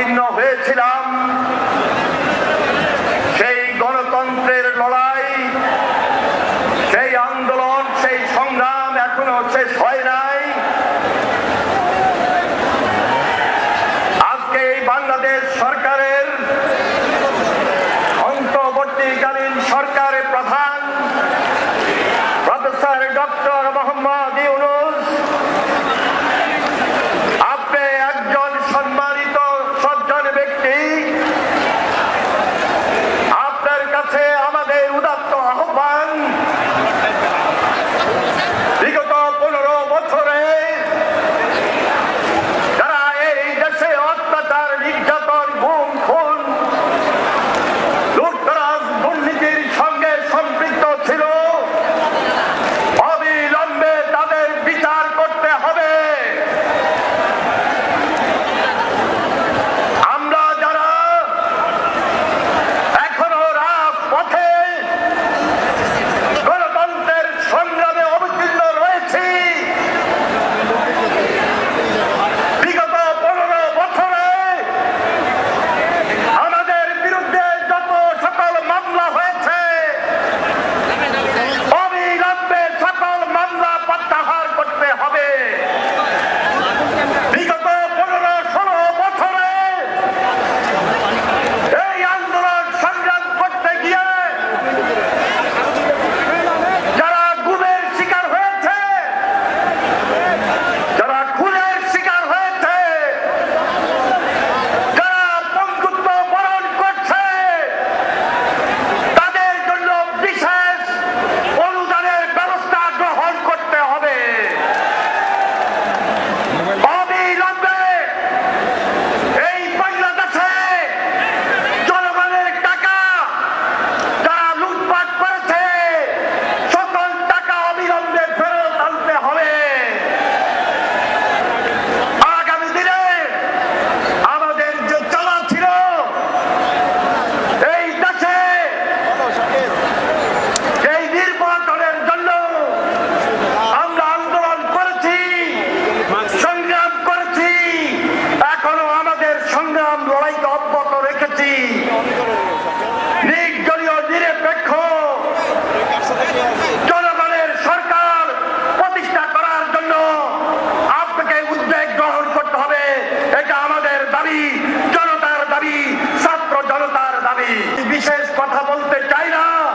অবতীর্ণ হয়েছিলাম। সেই গণতন্ত্রের লড়াই সেই আন্দোলন সেই সংগ্রাম এখনও শেষ হয় না জনতার দাবি ছাত্র জনতার দাবি। বিশেষ কথা বলতে চাই না।